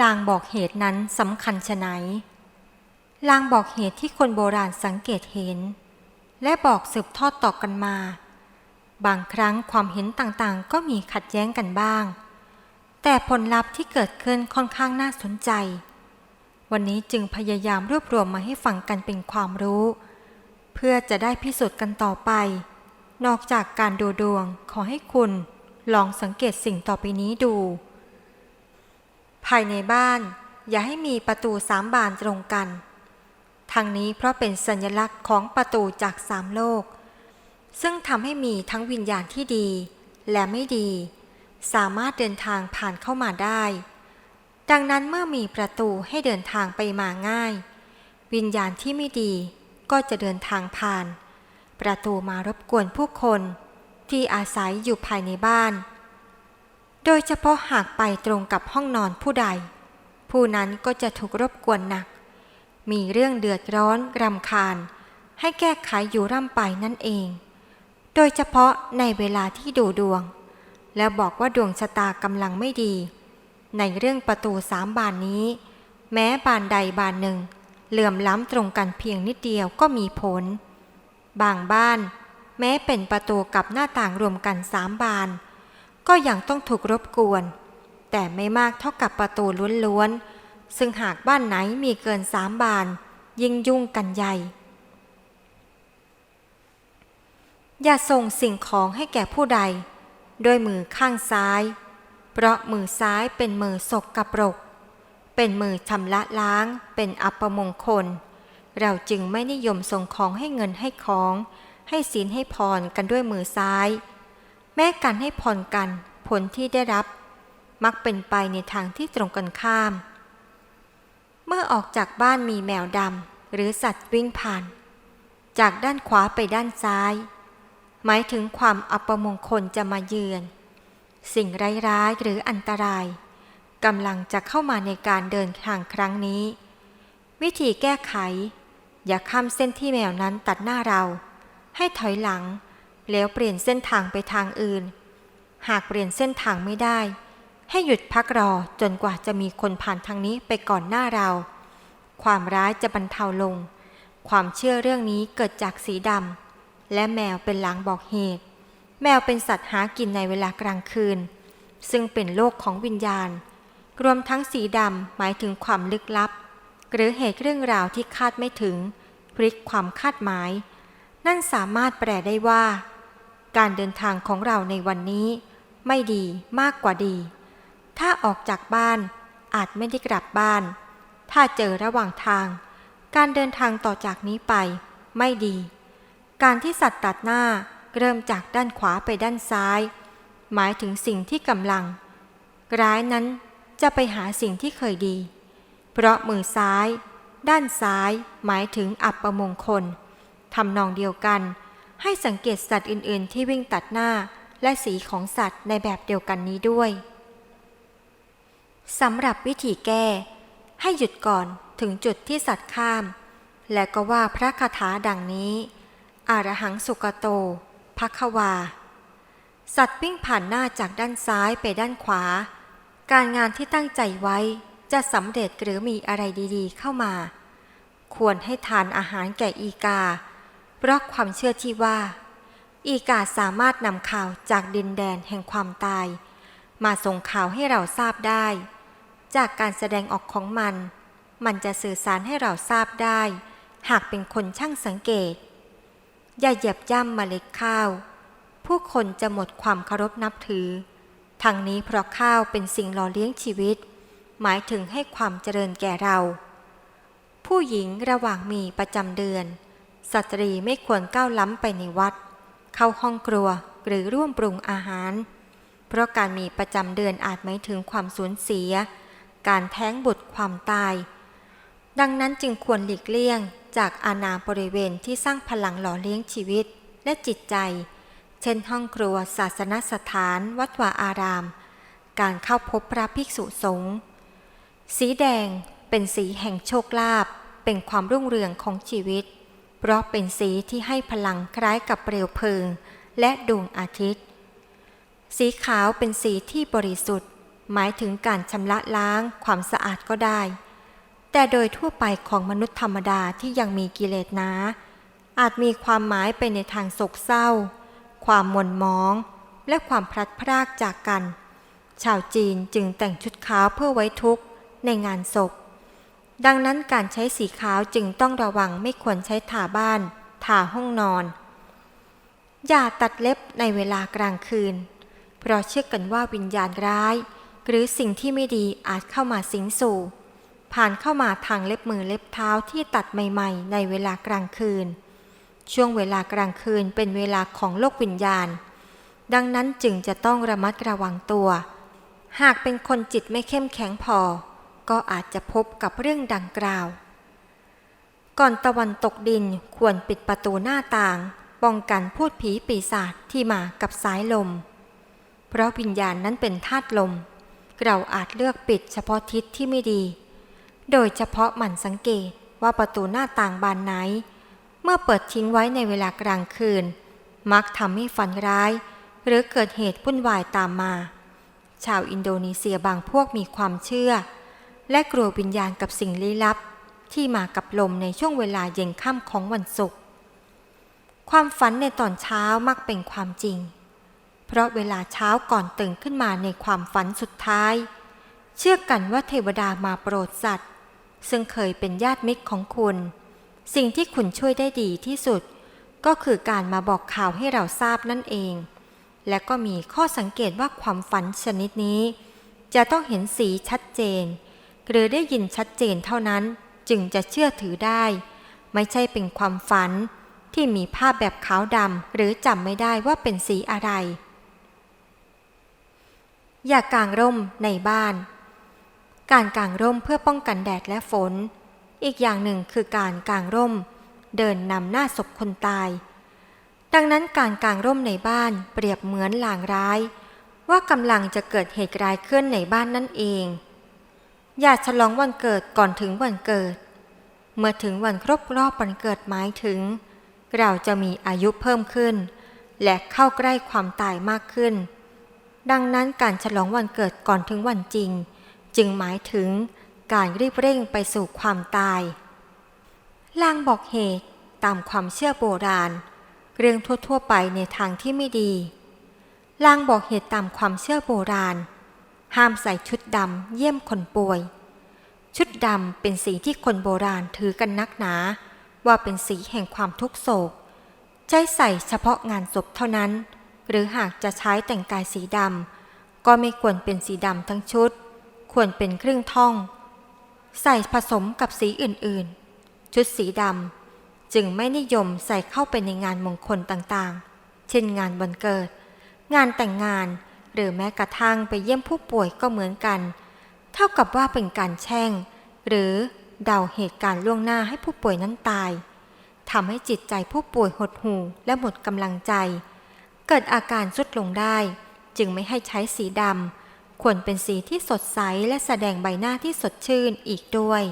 ลางบอกเหตุนั้นสำคัญชะไหน ลางบอกเหตุที่คนโบราณสังเกตเห็น และบอกสืบทอดต่อกันมา บางครั้งความเห็นต่างๆ ก็มีขัดแย้งกันบ้าง แต่ผลลัพธ์ที่เกิดขึ้นค่อนข้างน่าสนใจ วันนี้จึงพยายามรวบรวมมาให้ฟังกันเป็นความรู้ เพื่อจะได้พิสูจน์กันต่อไป นอกจากการดูดวงขอให้คุณลองสังเกตสิ่งต่อไปนี้ดู ภายในบ้าน อย่าให้มีประตูสามบานตรงกันทางนี้เพราะเป็นสัญลักษณ์ของประตูจากสามโลก ซึ่งทำให้มีทั้งวิญญาณที่ดี และไม่ดี สามารถเดินทางผ่านเข้ามาได้ ดังนั้นเมื่อมีประตูให้เดินทางไปมาง่าย วิญญาณที่ไม่ดีก็จะเดินทางผ่าน ประตูมารบกวนผู้คนที่อาศัยอยู่ภายในบ้าน โดยเฉพาะหากไปตรงกับห้องนอนผู้ใด ผู้นั้นก็จะถูกรบกวนหนัก มีเรื่องเดือดร้อนรำคาญ ให้แก้ไขอยู่ร่ำไปนั่นเอง โดยเฉพาะในเวลาที่ดูดวง แล้วบอกว่าดวงชะตากำลังไม่ดี ในเรื่องประตูสามบานนี้ แม้บานใดบานหนึ่งเหลื่อมล้ำตรงกันเพียงนิดเดียวก็มีผล บางบ้าน แม้เป็นประตูกับหน้าต่างรวมกันสามบาน ก็ยังต้องถูกรบกวน แต่ไม่มากเท่ากับประตูล้วนๆ ซึ่งหากบ้านไหนมีเกินสามบาน ยิ่งยุ่งกันใหญ่ อย่าส่งสิ่งของให้แก่ผู้ใด ด้วยมือข้างซ้าย เพราะมือซ้ายเป็นมือสกกระปรก เป็นมือชำระล้าง เป็นอัปมงคล เราจึงไม่นิยมส่งของให้เงินให้ของ ให้ศีลให้พรกันด้วยมือซ้าย แม้การให้พรกันผลที่ได้รับ มักเป็นไปในทางที่ตรงกันข้าม เมื่อออกจากบ้านมีแมวดำหรือสัตว์วิ่งผ่าน จากด้านขวาไปด้านซ้าย หมายถึงความอัปมงคลจะมาเยือน สิ่งร้ายๆหรืออันตรายกำลังจะเข้ามาในการเดินทางครั้งนี้ วิธีแก้ไข อย่าข้ามเส้นที่แมวนั้นตัดหน้าเรา ให้ถอยหลัง แล้วเปลี่ยนเส้นทางไปทางอื่น หากเปลี่ยนเส้นทางไม่ได้ ให้หยุดพักรอจนกว่าจะมีคนผ่านทางนี้ไปก่อนหน้าเรา ความร้ายจะบรรเทาลง ความเชื่อเรื่องนี้เกิดจากสีดำและแมวเป็นหลางบอกเหตุ แมวเป็นสัตว์หากินในเวลากลางคืน ซึ่งเป็นโลกของวิญญาณ รวมทั้งสีดำหมายถึงความลึกลับ หรือเหตุเรื่องราวที่คาดไม่ถึงพลิกความคาดหมาย นั่นสามารถแปลได้ว่า การเดินทางของเราในวันนี้ ไม่ดีมากกว่าดี ถ้าออกจากบ้านอาจไม่ได้กลับบ้าน ถ้าเจอระหว่างทาง การเดินทางต่อจากนี้ไป ไม่ดี การที่สัตว์ตัดหน้าเริ่มจากด้านขวาไปด้านซ้าย หมายถึงสิ่งที่กำลัง ร้ายนั้นจะไปหาสิ่งที่เคยดี เพราะมือซ้าย ด้านซ้าย หมายถึงอับประมงคลทำนองเดียวกัน ให้สังเกตสัตว์อื่น ๆ ที่วิ่งตัดหน้าและสีของสัตว์ในแบบเดียวกันนี้ด้วยสำหรับวิธีแก้ ให้หยุดก่อนถึงจุดที่สัตว์ข้าม และก็ว่าพระคาถาดังนี้ อารหังสุกโตภควา สัตว์วิ่งผ่านหน้าจากด้านซ้ายไปด้านขวา การงานที่ตั้งใจไว้จะสำเร็จหรือมีอะไรดีๆ เข้ามา ควรให้ทานอาหารแก่อีกา เพราะความเชื่อที่ว่า อีกาสามารถนำข่าวจากดินแดนแห่งความตาย มาส่งข่าวให้เราทราบได้ จากการแสดงออกของมัน มันจะสื่อสารให้เราทราบได้ หากเป็นคนช่างสังเกต อย่าเหยียบย่ำเมล็ดข้าว ผู้คนจะหมดความเคารพนับถือ ทั้งนี้เพราะข้าวเป็นสิ่งหล่อเลี้ยงชีวิต หมายถึงให้ความเจริญแก่เรา ผู้หญิงระหว่างมีประจำเดือน สตรีไม่ควรก้าวล้ำไปในวัด เข้าห้องครัวหรือร่วมปรุงอาหาร เพราะการมีประจำเดือนอาจหมายถึงความสูญเสีย การแท้งบุตรความตาย ดังนั้นจึงควรหลีกเลี่ยงจากอาณาบริเวณที่สร้างพลังหล่อเลี้ยงชีวิตและจิตใจ เช่นห้องครัวศาสนสถาน วัดวาอาราม การเข้าพบพระภิกษุสงฆ์สีแดงเป็นสีแห่งโชคลาภเป็นความรุ่งเรืองของชีวิต เพราะเป็นสีที่ให้พลังคล้ายกับเปลวเพลิง และดวงอาทิตย์ สีขาวเป็นสีที่บริสุทธิ์ หมายถึงการชำระล้างความสะอาดก็ได้ แต่โดยทั่วไปของมนุษย์ธรรมดาที่ยังมีกิเลสนาอาจมีความหมายไปในทางโศกเศร้า ความหม่นหมอง และความพลัดพรากจากกัน ชาวจีนจึงแต่งชุดขาวเพื่อไว้ทุกข์ในงานศพ ดังนั้นการใช้สีขาวจึงต้องระวังไม่ควรใช้ทาบ้าน ทาห้องนอน อย่าตัดเล็บในเวลากลางคืน เพราะเชื่อกันว่าวิญญาณร้าย หรือสิ่งที่ไม่ดีอาจเข้ามาสิงสู่ ผ่านเข้ามาทางเล็บมือเล็บเท้าที่ตัดใหม่ๆ ในเวลากลางคืน ช่วงเวลากลางคืนเป็นเวลาของโลกวิญญาณ ดังนั้นจึงจะต้องระมัดระวังตัว หากเป็นคนจิตไม่เข้มแข็งพอ ก็อาจจะพบกับเรื่องดังกล่าว ก่อนตะวันตกดินควรปิดประตูหน้าต่าง ป้องกันพูดผีปีศาจที่มากับสายลม เพราะวิญญาณนั้นเป็นธาตุลม เราอาจเลือกปิดเฉพาะทิศที่ไม่ดี โดยเฉพาะหมั่นสังเกตว่าประตูหน้าต่างบานไหน เมื่อเปิดทิ้งไว้ในเวลากลางคืน มักทำให้ฝันร้าย หรือเกิดเหตุวุ่นวายตามมา ชาวอินโดนีเซียบางพวกมีความเชื่อ และกลัววิญญาณกับสิ่งลี้ลับ ที่มากับลมในช่วงเวลาเย็นค่ำของวันศุกร์ความฝันในตอนเช้ามักเป็นความจริง เพราะเวลาเช้าก่อนตื่นขึ้นมาในความฝันสุดท้าย เชื่อกันว่าเทวดามาโปรดสัตว์ ซึ่งเคยเป็นญาติมิตรของคุณ สิ่งที่คุณช่วยได้ดีที่สุด ก็คือการมาบอกข่าวให้เราทราบนั่นเอง และก็มีข้อสังเกตว่าความฝันชนิดนี้ จะต้องเห็นสีชัดเจน หรือได้ยินชัดเจนเท่านั้นจึงจะเชื่อถือได้ ไม่ใช่เป็นความฝันที่มีภาพแบบขาวดำหรือจำไม่ได้ว่าเป็นสีอะไร อย่ากางร่มในบ้าน การกางร่มเพื่อป้องกันแดดและฝน อีกอย่างหนึ่งคือการกางร่ม เดินนำหน้าศพคนตาย ดังนั้นการกางร่มในบ้านเปรียบเหมือนลางร้าย ว่ากำลังจะเกิดเหตุร้ายขึ้นในบ้านนั่นเอง อย่าฉลองวันเกิดก่อนถึงวันเกิด เมื่อถึงวันครบรอบวันเกิดหมายถึง เราจะมีอายุเพิ่มขึ้น และเข้าใกล้ความตายมากขึ้น ดังนั้นการฉลองวันเกิดก่อนถึงวันจริง จึงหมายถึงการรีบเร่งไปสู่ความตาย ลางบอกเหตุตามความเชื่อโบราณ เรื่องทั่วๆไปในทางที่ไม่ดี ลางบอกเหตุตามความเชื่อโบราณ ห้ามใส่ชุดดำเยี่ยมคนป่วย ชุดดำเป็นสีที่คนโบราณถือกันนักหนา ว่าเป็นสีแห่งความทุกโศก ใช้ใส่เฉพาะงานศพเท่านั้น หรือหากจะใช้แต่งกายสีดำก็ไม่ควรเป็นสีดำทั้งชุด ควรเป็นครึ่งท่อง ใส่ผสมกับสีอื่นๆ ชุดสีดำจึงไม่นิยมใส่เข้าไปในงานมงคลต่างๆ เช่นงานวันเกิด งานแต่งงาน หรือแม้กระทั่งไปเยี่ยมผู้ป่วยก็เหมือนกัน เท่ากับว่าเป็นการแช่ง หรือเดาเหตุการณ์ล่วงหน้าให้ผู้ป่วยนั้นตายทำให้จิตใจผู้ป่วยหดหู่และหมดกำลังใจ เกิดอาการสุดลงได้ จึงไม่ให้ใช้สีดำควรเป็นสีที่สดใสและแสดงใบหน้าที่สดชื่นอีกด้วย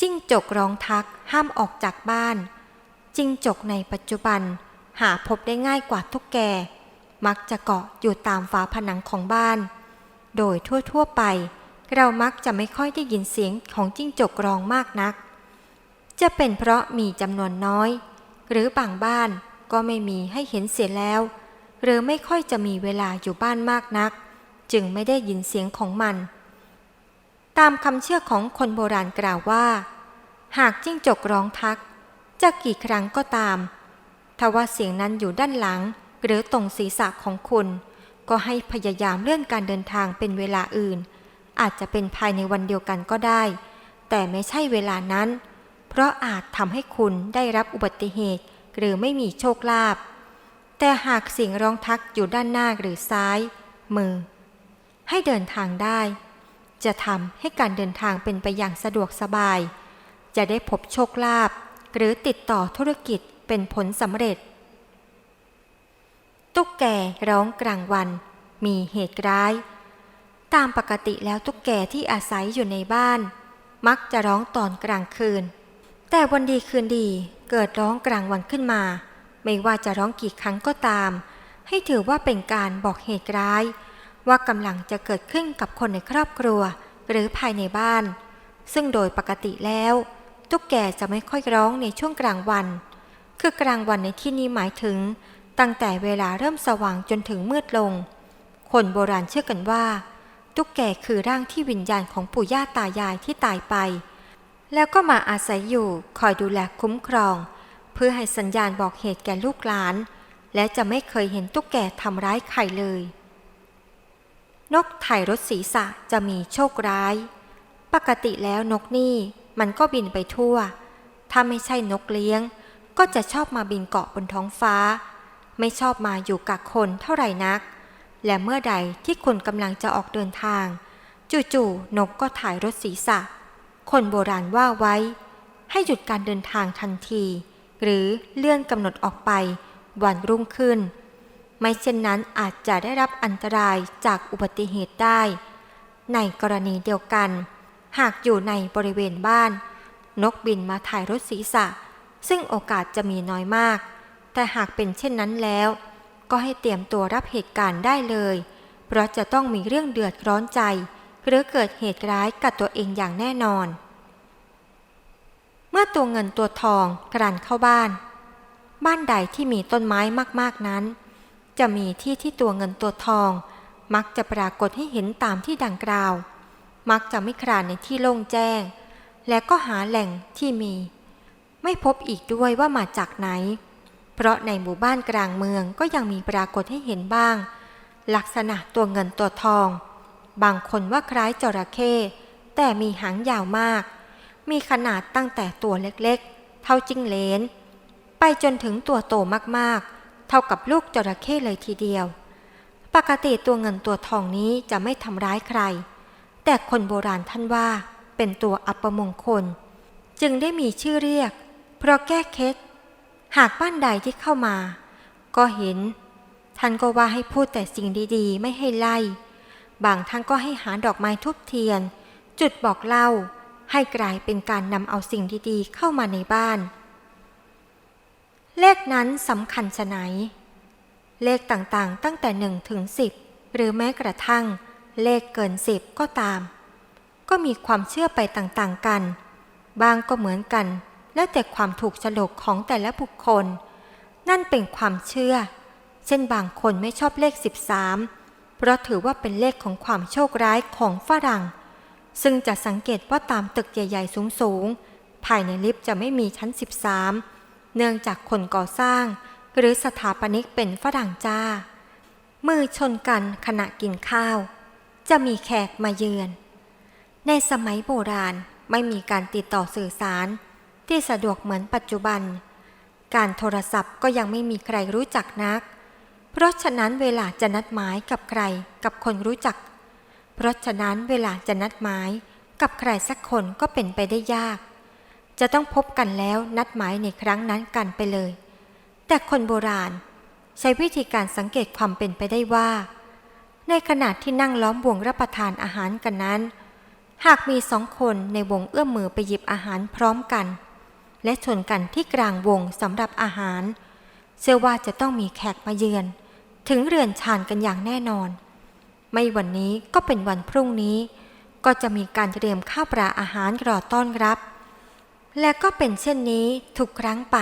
จิ้งจกร้องทักห้ามออกจากบ้าน จิ้งจกในปัจจุบัน หาพบได้ง่ายกว่าทุกแก มักจะเกาะอยู่ตามฝาผนังของบ้าน โดยทั่วๆไป เรามักจะไม่ค่อยได้ยินเสียงของจิ้งจกร้องมากนัก จะเป็นเพราะมีจำนวนน้อย หรือบางบ้านก็ไม่มีให้เห็นเสียแล้ว หรือไม่ค่อยจะมีเวลาอยู่บ้านมากนัก จึงไม่ได้ยินเสียงของมัน ตามคำเชื่อของคนโบราณกล่าวว่า หากจิ้งจกร้องทัก จะกี่ครั้งก็ตามทว่าเสียงนั้นอยู่ด้านหลัง หรือตรงศีรษะของคุณ ก็ให้พยายามเลื่อนการเดินทางเป็นเวลาอื่น อาจจะเป็นภายในวันเดียวกันก็ได้ แต่ไม่ใช่เวลานั้น เพราะอาจทำให้คุณได้รับอุบัติเหตุ หรือไม่มีโชคลาภแต่หากเสียงร้องทักอยู่ด้านหน้าหรือซ้าย มือ ให้เดินทางได้ จะทำให้การเดินทางเป็นไปอย่างสะดวกสบาย จะได้พบโชคลาภหรือติดต่อธุรกิจเป็นผลสำเร็จ ตุ๊กแกร้องกลางวัน มีเหตุร้าย ตามปกติแล้วตุ๊กแกที่อาศัยอยู่ในบ้าน มักจะร้องตอนกลางคืน แต่วันดีคืนดีเกิดร้องกลางวันขึ้นมา ไม่ว่าจะร้องกี่ครั้งก็ตาม ให้ถือว่าเป็นการบอกเหตุร้าย ว่ากำลังจะเกิดขึ้นกับคนในครอบครัว หรือภายในบ้าน ซึ่งโดยปกติแล้ว ตุ๊กแกจะไม่ค่อยร้องในช่วงกลางวัน คือกลางวันในที่นี้หมายถึง ตั้งแต่เวลาเริ่มสว่างจนถึงมืดลง คนโบราณเชื่อกันว่า ตุ๊กแกคือร่างที่วิญญาณของปู่ย่าตายายที่ตายไป แล้วก็มาอาศัยอยู่คอยดูแลคุ้มครอง เพื่อให้สัญญาณบอกเหตุแก่ลูกหลาน และจะไม่เคยเห็นตุ๊กแกทำร้ายใครเลย นกไถ่รถศีรษะจะมีโชคร้าย ปกติแล้วนกนี่มันก็บินไปทั่ว ถ้าไม่ใช่นกเลี้ยง ก็จะชอบมาบินเกาะบนท้องฟ้า ไม่ชอบมาอยู่กับคนเท่าไหร่นัก และเมื่อใดที่คุณกำลังจะออกเดินทาง จู่ๆนกก็ถ่ายรถศีรษะ คนโบราณว่าไว้ ให้หยุดการเดินทางทันที หรือเลื่อนกำหนดออกไป วันรุ่งขึ้น ไม่เช่นนั้นอาจจะได้รับอันตรายจากอุบัติเหตุได้ ในกรณีเดียวกัน หากอยู่ในบริเวณบ้าน นกบินมาถ่ายรถศีรษะ ซึ่งโอกาสจะมีน้อยมาก แต่หากเป็นเช่นนั้นแล้ว ก็ให้เตรียมตัวรับเหตุการณ์ได้เลย เพราะจะต้องมีเรื่องเดือดร้อนใจ หรือเกิดเหตุร้ายกับตัวเองอย่างแน่นอน เมื่อตัวเงินตัวทองกรันเข้าบ้าน บ้านใดที่มีต้นไม้มากๆนั้น จะมีที่ที่ตัวเงินตัวทอง มักจะปรากฏให้เห็นตามที่ดังกล่าว มักจะไม่คลานในที่โล่งแจ้ง และก็หาแหล่งที่มี ไม่พบอีกด้วยว่ามาจากไหน เพราะในหมู่บ้านกลางเมืองก็ยังมีปรากฏให้เห็นบ้าง ลักษณะตัวเงินตัวทอง บางคนว่าคล้ายจระเข้แต่มีหางยาวมาก มีขนาดตั้งแต่ตัวเล็กๆ เท่าจิ้งเลน ไปจนถึงตัวโตมากๆ เท่ากับลูกจระเข้เลยทีเดียว ปกติตัวเงินตัวทองนี้จะไม่ทำร้ายใคร แต่คนโบราณท่านว่าเป็นตัวอัปมงคล จึงได้มีชื่อเรียก เพราะแก้เคล็ด หากบ้านใดที่เข้ามา ก็เห็น ท่านก็ว่าให้พูดแต่สิ่งดีๆ ไม่ให้ไล่ บางท่านก็ให้หาดอกไม้ทุบเทียน จุดบอกเล่า ให้กลายเป็นการนำเอาสิ่งดีๆ เข้ามาในบ้าน เลขนั้นสำคัญชะไหน เลขต่างๆตั้งแต่หนึ่งถึงสิบหรือแม้กระทั่ง เลขเกินสิบก็ตาม ก็มีความเชื่อไปต่างๆกัน บางก็เหมือนกัน แล้วแต่ความถูกฉลกของแต่ละบุคคล นั่นเป็นความเชื่อ เช่นบางคนไม่ชอบเลข 13 เพราะถือว่าเป็นเลขของความโชคร้ายของฝรั่ง ซึ่งจะสังเกตว่าตามตึกใหญ่ๆสูงๆ ภายในลิฟต์จะไม่มีชั้น 13 เนื่องจากคนก่อสร้าง หรือสถาปนิกเป็นฝรั่งจ้า มือชนกันขณะกินข้าว จะมีแขกมาเยือน ในสมัยโบราณไม่มีการติดต่อสื่อสาร ที่สะดวกเหมือนปัจจุบัน การโทรศัพท์ก็ยังไม่มีใครรู้จักนัก เพราะฉะนั้นเวลาจะนัดหมายกับใครกับคนรู้จัก เพราะฉะนั้นเวลาจะนัดหมายกับใครสักคนก็เป็นไปได้ยาก จะต้องพบกันแล้วนัดหมายในครั้งนั้นกันไปเลย แต่คนโบราณ ใช้วิธีการสังเกตความเป็นไปได้ว่า ในขณะที่นั่งล้อมวงรับประทานอาหารกันนั้น หากมีสองคนในวงเอื้อมมือไปหยิบอาหารพร้อมกัน และชนกันที่กลางวงสำหรับอาหาร เชื่อว่าจะต้องมีแขกมาเยือน ถึงเรือนชานกันอย่างแน่นอน ไม่วันนี้ก็เป็นวันพรุ่งนี้ ก็จะมีการเตรียมข้าวปลาอาหารรอต้อนรับ และก็เป็นเช่นนี้ทุกครั้งไป